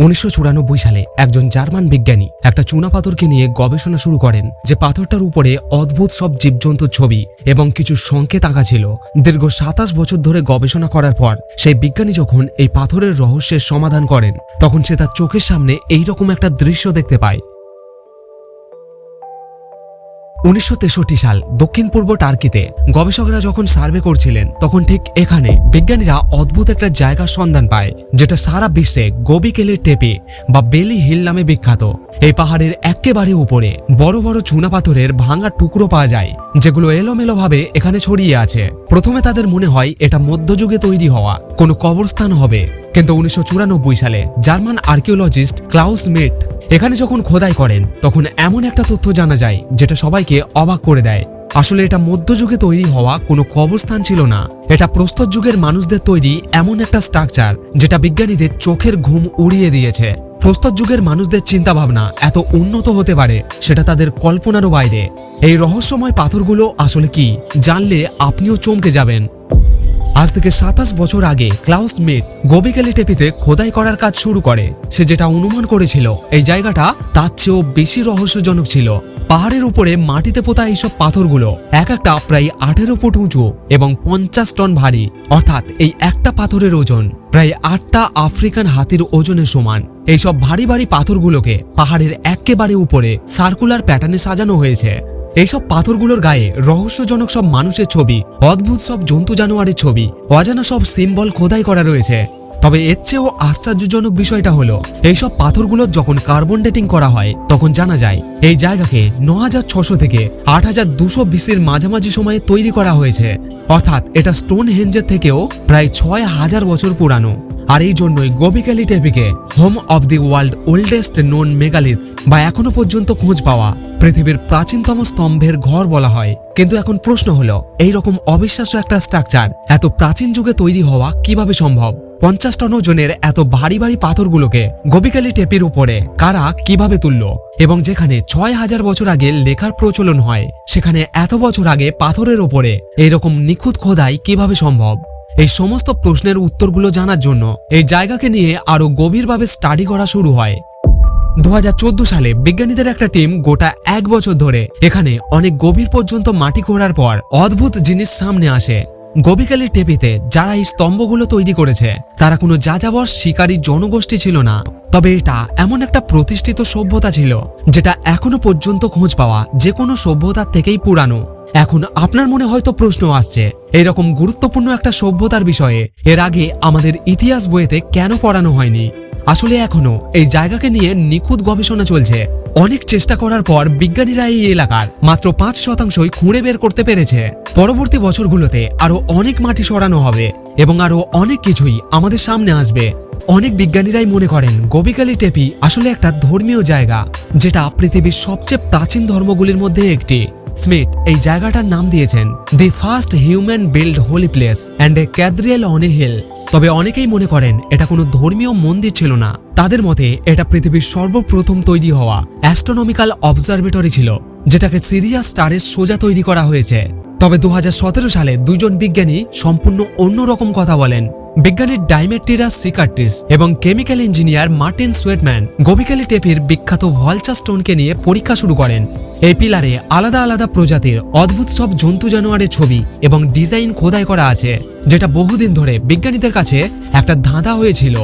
উনিশশো চুরানব্বই সালে একজন জার্মান বিজ্ঞানী একটা চুনা পাথরকে নিয়ে গবেষণা শুরু করেন যে পাথরটার উপরে অদ্ভুত সব জীবজন্তুর ছবি এবং কিছু সংকেত আঁকা ছিল। দীর্ঘ সাতাশ বছর ধরে গবেষণা করার পর সেই বিজ্ঞানী যখন এই পাথরের রহস্যের সমাধান করেন, তখন সে তার চোখের সামনে এই রকম একটা দৃশ্য দেখতে পায়। উনিশশো তেষট্টি সাল দক্ষিণ পূর্ব টার্কিতে গবেষকরা যখন সার্ভে করছিলেন, তখন ঠিক এখানে বিজ্ঞানীরা অদ্ভুত একটা জায়গার সন্ধান পায়, যেটা সারা বিশ্বে গোবিকেলের টেপে বা বেলি হিল নামে বিখ্যাত। এই পাহাড়ের একেবারে উপরে বড় বড় চুনা পাথরের ভাঙা টুকরো পাওয়া যায়, যেগুলো এলোমেলোভাবে এখানে ছড়িয়ে আছে। প্রথমে তাদের মনে হয় এটা মধ্যযুগে তৈরি হওয়া, কোনো কবরস্থান হবে। কিন্তু উনিশশো চুরানব্বই সালে জার্মান আর্কিওলজিস্ট ক্লাউস মিট এখানে যখন খোদাই করেন, তখন এমন একটা তথ্য জানা যায়, যেটা সবাইকে অবাক করে দেয়। আসলে এটা মধ্যযুগে তৈরি হওয়া কোনো কবরস্থান ছিল না। এটা প্রস্তর যুগের মানুষদের তৈরি এমন একটা স্ট্রাকচার, যেটা বিজ্ঞানীদের চোখের ঘুম উড়িয়ে দিয়েছে। প্রস্তর যুগের মানুষদের চিন্তাভাবনা এত উন্নত হতে পারে, সেটা তাদের কল্পনারও বাইরে। এই রহস্যময় পাথরগুলো আসলে কি, জানলে আপনিও চমকে যাবেন। আজ থেকে সাতাশ বছর আগে ক্লাউস মিট গোবিকালি টেপিতে খোদাই করার কাজ শুরু করে। সে যেটা অনুমান করেছিল, এই জায়গাটা তার চেয়েও বেশি রহস্যজনক ছিল। পাহাড়ের উপরে মাটিতে পোতা এইসব পাথরগুলো এক একটা প্রায় আঠেরো ফুট উঁচু এবং পঞ্চাশ টন ভারী। অর্থাৎ এই একটা পাথরের ওজন প্রায় আটটা আফ্রিকান হাতির ওজনের সমান। এইসব ভারী ভারী পাথরগুলোকে পাহাড়ের একেবারে উপরে সার্কুলার প্যাটার্নে সাজানো হয়েছে। এইসব পাথরগুলোর গায়ে রহস্যজনক সব মানুষের ছবি, অদ্ভুত সব জন্তু জানোয়ারের ছবি, অজানা সব সিম্বল খোদাই করা রয়েছে। তবে এর চেয়েও আশ্চর্যজনক বিষয়টা হলো, এইসব পাথরগুলো যখন কার্বন ডেটিং করা হয়, তখন জানা যায়, এই জায়গাকে ন হাজার ছশো থেকে আট হাজার দুশো বিশের মাঝামাঝি সময়ে তৈরি করা হয়েছে। অর্থাৎ এটা স্টোন হেঞ্জের থেকেও প্রায় ছয় হাজার বছর পুরানো। আর এই জন্যই Gobekli টেপিকে home of the world oldest known megaliths বা এখনও পর্যন্ত খোঁজ পাওয়া পৃথিবীর প্রাচীনতম স্তম্ভের ঘর বলা হয়। কিন্তু এখন প্রশ্ন হলো, এই রকম অবিশ্বাস্য একটা স্ট্রাকচার এত প্রাচীন যুগে তৈরি হওয়া কীভাবে সম্ভব? পঞ্চাশ টন ওজনের এত ভারী ভারী পাথরগুলোকে গোবিকালি টেপির উপরে কারা কীভাবে তুলল? এবং যেখানে ছয় হাজার বছর আগে লেখার প্রচলন হয়, সেখানে এত বছর আগে পাথরের ওপরে এরকম নিখুঁত খোদাই কীভাবে সম্ভব? এই সমস্ত প্রশ্নের উত্তরগুলো জানার জন্য এই জায়গাকে নিয়ে আরও গভীরভাবে স্টাডি করা শুরু হয়। দু হাজার চোদ্দ সালে বিজ্ঞানীদের একটা টিম গোটা এক বছর ধরে এখানে অনেক গভীর পর্যন্ত মাটি খোঁড়ার পর অদ্ভুত জিনিস সামনে আসে। গবিকালের টেপিতে যারা এই স্তম্ভগুলো তৈরি করেছে, তারা কোনো যাযাবর শিকারী জনগোষ্ঠী ছিল না। তবে এটা এমন একটা প্রতিষ্ঠিত সভ্যতা ছিল, যেটা এখনও পর্যন্ত খোঁজ পাওয়া যে কোনো সভ্যতার থেকেই পুরানো। এখন আপনার মনে হয়তো প্রশ্ন আসছে, এরকম গুরুত্বপূর্ণ একটা সভ্যতার বিষয়ে এর আগে আমাদের ইতিহাস বইয়েতে কেন পড়ানো হয়নি? আসলে এখনও এই জায়গাকে নিয়ে নিখুঁত গবেষণা চলছে। অনেক চেষ্টা করার পর বিজ্ঞানীরা এই এলাকার মাত্র পাঁচ শতাংশই খুঁড়ে বের করতে পেরেছে। পরবর্তী বছরগুলোতে আরও অনেক মাটি সরানো হবে এবং আরও অনেক কিছুই আমাদের সামনে আসবে। অনেক বিজ্ঞানীরাই মনে করেন, গোবিকালি টেপি আসলে একটা ধর্মীয় জায়গা, যেটা পৃথিবীর সবচেয়ে প্রাচীন ধর্মগুলির মধ্যে একটি। স্মিথ এই জায়গাটার নাম দিয়েছেন the first human build holy place and a cathedral on a hill তবে অনেকেই মনে করেন এটা কোনো ধর্মীয় মন্দির ছিল না। তাদের মতে এটা পৃথিবীর সর্বপ্রথম তৈরি হওয়া অ্যাস্ট্রোনমিক্যাল অবজারভেটরি ছিল, যেটাকে সিরিয়া স্টারের সোজা তৈরি করা হয়েছে। তবে দু হাজার সতেরো সালে দুজন বিজ্ঞানী সম্পূর্ণ অন্যরকম কথা বলেন। বিজ্ঞানী ডাইমেট্রিরাস সিকার্টিস এবং chemical engineer Martin Sweatman Gobekli টেপির বিখ্যাত ভলচা স্টোনকে নিয়ে পরীক্ষা শুরু করেন। এই পিলারে আলাদা আলাদা প্রজাতির অদ্ভুত সব জন্তু জানোয়ারের ছবি এবং ডিজাইন খোদাই করা আছে, যেটা বহুদিন ধরে বিজ্ঞানীদের কাছে একটা ধাঁধা হয়েছিল।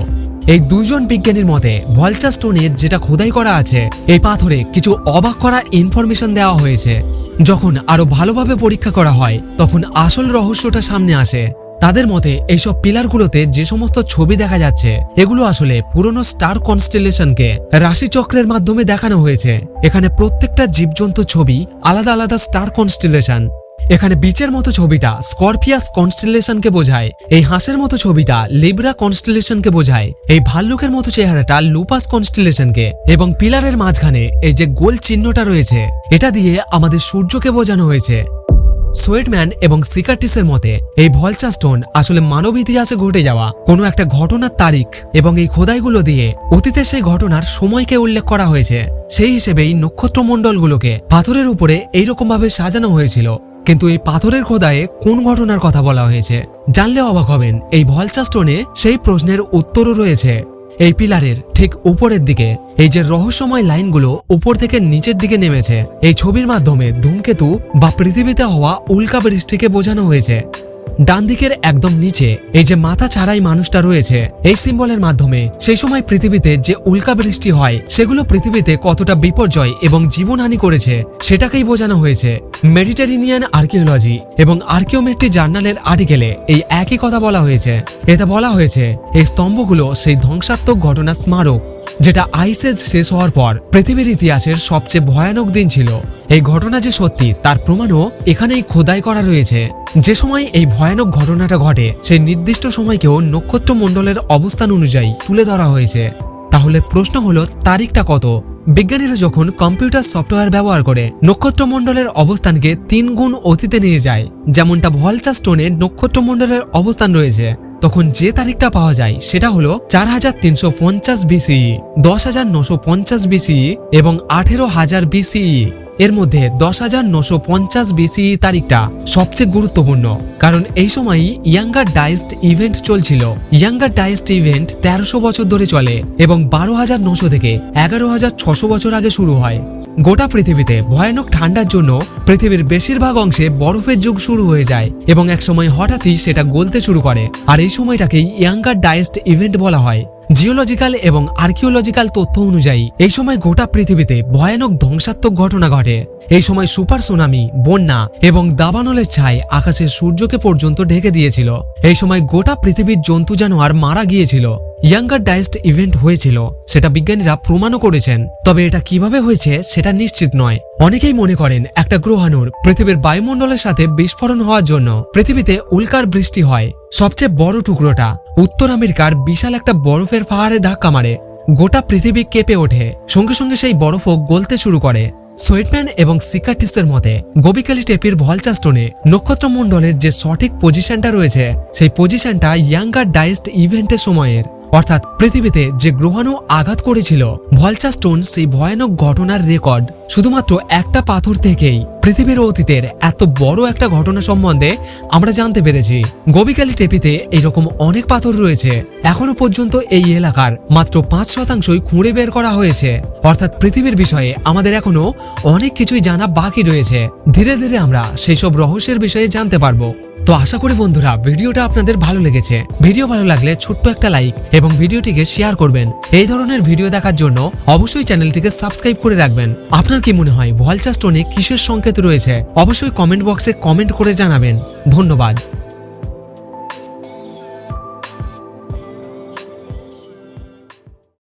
এই দুজন বিজ্ঞানীর মতে, ভলচা স্টোনে যেটা খোদাই করা আছে, এই পাথরে কিছু অবাক করা ইনফরমেশন দেওয়া হয়েছে। যখন আরও ভালোভাবে পরীক্ষা করা হয়, তখন আসল রহস্যটা সামনে আসে। তাদের মতে, এইসব পিলারগুলোতে যে সমস্ত ছবি দেখা যাচ্ছে, এগুলো আসলে পুরনো স্টার কনস্টেলেশনকে রাশিচক্রের মাধ্যমে দেখানো হয়েছে। এখানে প্রত্যেকটা জীবজন্তু ছবি আলাদা আলাদা স্টার কনস্টেলেশন। এখানে বিচের মতো ছবিটা স্করপিয়াস কনস্টেলেশনকে বোঝায়, এই হাঁসের মতো ছবিটা লিব্রা কনস্টেলেশনকে বোঝায়, এই ভাল্লুকের মতো চেহারাটা লুপাস কনস্টেলেশনকে, এবং পিলারের মাঝখানে এই যে গোল চিহ্নটা রয়েছে, এটা দিয়ে আমাদের সূর্যকে বোঝানো হয়েছে। সোয়েটম্যান এবং সিকার্টিসের মতে, এই ভলচা স্টোন আসলে মানব ইতিহাসে ঘটে যাওয়া কোনো একটা ঘটনার তারিখ এবং এই খোদাইগুলো দিয়ে অতীতের সেই ঘটনার সময়কে উল্লেখ করা হয়েছে। সেই হিসেবেই নক্ষত্রমণ্ডলগুলোকে পাথরের উপরে এইরকমভাবে সাজানো হয়েছিল। কিন্তু এই পাথরের খোদায়ে কোন ঘটনার কথা বলা হয়েছে? জানলে অবাক হবেন, এই ভলচা স্টোনে সেই প্রশ্নের উত্তরও রয়েছে। এই পিলারের ঠিক উপরের দিকে এই যে রহস্যময় লাইনগুলো উপর থেকে নিচের দিকে নেমেছে, এই ছবির মাধ্যমে ধূমকেতু বা পৃথিবীতে হওয়া উল্কা বৃষ্টিকে বোঝানো হয়েছে। ডান দিকের একদম নিচে, এই যে মাথা ছাড়াই মানুষটা রয়েছে, এই সিম্বলের মাধ্যমে সেই সময় পৃথিবীতে যে উল্কা বৃষ্টি হয়, সেগুলো পৃথিবীতে কতটা বিপর্যয় এবং জীবনহানি করেছে, সেটাকেই বোঝানো হয়েছে। মেডিটেরিনিয়ান আর্কিওলজি এবং আর্কিওমেট্রি জার্নালের আর্টিকেলে এই একই কথা বলা হয়েছে। এতে বলা হয়েছে, এই স্তম্ভগুলো সেই ধ্বংসাত্মক ঘটনা স্মারক, যেটা আইসেজ শেষ হওয়ার পর পৃথিবীর ইতিহাসের সবচেয়ে ভয়ানক দিন ছিল। এই ঘটনা যে সত্যি, তার প্রমাণও এখানেই খোদাই করা রয়েছে। যে সময় এই ভয়ানক ঘটনাটা ঘটে, সেই নির্দিষ্ট সময়কেও নক্ষত্র মণ্ডলের অবস্থান অনুযায়ী তুলে ধরা হয়েছে। তাহলে প্রশ্ন হলো, তারিখটা কত? বিজ্ঞানীরা যখন কম্পিউটার সফটওয়্যার ব্যবহার করে নক্ষত্রমণ্ডলের অবস্থানকে তিন গুণ অতীতে নিয়ে যায়, যেমনটা ভলচা স্টোনে নক্ষত্রমণ্ডলের অবস্থান রয়েছে, তখন যে তারিখটা পাওয়া যায়, সেটা হলো চার হাজার তিনশো পঞ্চাশ বিসিই, দশ হাজার নশো পঞ্চাশ বিসিই এবং আঠেরো হাজার বিসিই। এর মধ্যে দশ হাজার নশো পঞ্চাশ বিসি তারিখটা সবচেয়ে গুরুত্বপূর্ণ, কারণ এই সময়ই ইয়াঙ্গার ডাইস্ট ইভেন্ট চলছিল। ইয়াঙ্গার ডাইস্ট ইভেন্ট তেরোশো বছর ধরে চলে এবং বারো হাজার নশো থেকে এগারো হাজার ছশো বছর আগে শুরু হয়। গোটা পৃথিবীতে ভয়ানক ঠান্ডার জন্য পৃথিবীর বেশিরভাগ অংশে বরফের যুগ শুরু হয়ে যায় এবং এক সময় হঠাৎই সেটা গলতে শুরু করে। আর এই সময়টাকেই ইয়াঙ্গার ডাইস্ট ইভেন্ট বলা হয়। জিওলজিক্যাল এবং আর্কিওলজিক্যাল তথ্য অনুযায়ী এই সময় গোটা পৃথিবীতে ভয়ানক ধ্বংসাত্মক ঘটনা ঘটে। এই সময় সুপার সুনামি, বন্যা এবং দাবানলের ছাই আকাশের সূর্যকে পর্যন্ত ঢেকে দিয়েছিল। এই সময় গোটা পৃথিবীর জন্তু জানোয়ার মারা গিয়েছিল। ইয়াঙ্গার ডাইস্ট ইভেন্ট হয়েছিল, সেটা বিজ্ঞানীরা প্রমাণও করেছেন। তবে এটা কীভাবে হয়েছে, সেটা নিশ্চিত নয়। অনেকেই মনে করেন একটা গ্রহাণুর পৃথিবীর বায়ুমণ্ডলের সাথে বিস্ফোরণ হওয়ার জন্য পৃথিবীতে উল্কার বৃষ্টি হয়। সবচেয়ে বড় টুকরোটা, উত্তর আমেরিকার বিশাল একটা বরফের পাহাড়ে ধাক্কা মারে। গোটা পৃথিবী কেঁপে ওঠে। সঙ্গে সঙ্গে সেই বরফও গলতে শুরু করে। সোয়েটম্যান এবং সিকাটিসের মতে, গবিকালি টেপির ভলচা স্টোনে নক্ষত্রমণ্ডলের যে সঠিক পজিশনটা রয়েছে, সেই পজিশনটা ইয়াঙ্গার ডাইস্ট ইভেন্টের সময়ের। অর্থাৎ পৃথিবীতে যে গ্রহাণু আঘাত করেছিল, ভলচা স্টোন সেই ভয়ানক ঘটনার রেকর্ড। শুধুমাত্র একটা পাথর থেকেই পৃথিবীর অতীতের এত বড় একটা ঘটনা সম্বন্ধে আমরা জানতে পেরেছি। গবিকালি টেপিতে এইরকম অনেক পাথর রয়েছে। এখনও পর্যন্ত এই এলাকার মাত্র পাঁচ শতাংশই খুঁড়ে বের করা হয়েছে। অর্থাৎ পৃথিবীর বিষয়ে আমাদের এখনও অনেক কিছুই জানা বাকি রয়েছে। ধীরে ধীরে আমরা সেই সব রহস্যের বিষয়ে জানতে পারব। তো আশা করি বন্ধুরা ভিডিওটা আপনাদের ভালো লেগেছে। ভিডিও ভালো লাগলে ছোট্ট একটা লাইক এবং ভিডিওটিকে শেয়ার করবেন। এই ধরনের ভিডিও দেখার জন্য অবশ্যই চ্যানেলটিকে সাবস্ক্রাইব করে রাখবেন। আপনার কি মনে হয় ভলচাস্টনে কিসের সংকেত রয়েছে? অবশ্যই কমেন্ট বক্সে কমেন্ট করে জানাবেন। ধন্যবাদ।